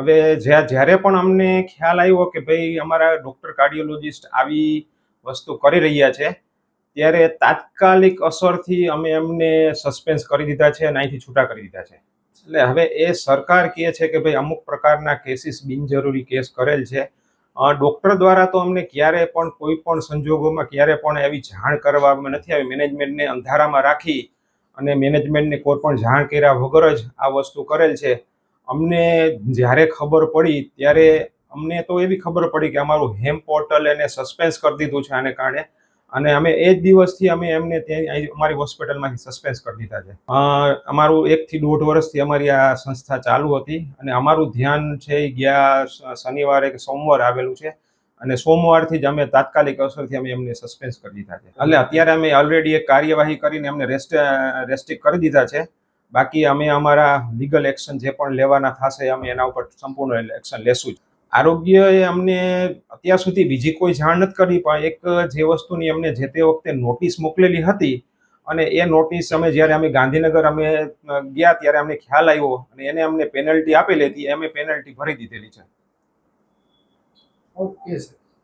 હવે જ્યાં જ્યારે પણ અમને ખ્યાલ આવ્યો કે ભાઈ અમારા ડૉક્ટર કાર્ડિયોલોજિસ્ટ આવી વસ્તુ કરી રહ્યા છે, ત્યારે તાત્કાલિક અસરથી અમે એમને સસ્પેન્સ કરી દીધા છે અને અહીંથી છૂટા કરી દીધા છે. એટલે હવે એ સરકાર કહે છે કે ભાઈ અમુક પ્રકારના કેસીસ બિનજરૂરી કેસ કરેલ છે. ડૉક્ટર દ્વારા તો અમને ક્યારે પણ કોઈ પણ સંજોગોમાં ક્યારે પણ એવી જાણ કરવામાં નથી આવી. મેનેજમેન્ટને અંધારામાં રાખી અને મેનેજમેન્ટને કોઈ પણ જાણ કર્યા વગર જ આ વસ્તુ કરેલ છે. અમને જ્યારે ખબર પડી, ત્યારે અમને તો એવી ખબર પડી કે અમારું હેમ પોર્ટલ એને સસ્પેન્સ કરી દીધું છે આને કારણે. અને અમે એ જ દિવસથી અમે એમને ત્યાં અમારી હોસ્પિટલમાંથી સસ્પેન્સ કરી દીધા છે. અમારું એકથી દોઢ વર્ષથી અમારી આ સંસ્થા ચાલુ હતી અને અમારું ધ્યાન છે એ ગયા શનિવારે કે સોમવાર આવેલું છે. અને સોમવારથી જ અમે તાત્કાલિક અસરથી અમે એમને સસ્પેન્સ કરી દીધા છે. એટલે અત્યારે અમે ઓલરેડી એક કાર્યવાહી કરીને એમને રેસ્ટ રેસ્ટ્રિક્ટ કરી દીધા છે. બાકી અમે અમારા લીગલ એક્શન જે પણ લેવાના થશે અમે એના ઉપર સંપૂર્ણ એક્શન લેશું જ. આરોગ્યએ અમને અત્યાર સુધી બીજી કોઈ જાણ નથી કરી, પણ એક જે વસ્તુની અમને જે તે વખતે નોટિસ મોકલેલી હતી અને એ નોટિસ અમે જ્યારે અમે ગાંધીનગર અમે ગયા ત્યારે અમને ખ્યાલ આવ્યો અને એને અમને પેનલ્ટી આપેલી હતી અમે પેનલ્ટી ભરી દીધેલી છે. Okay sir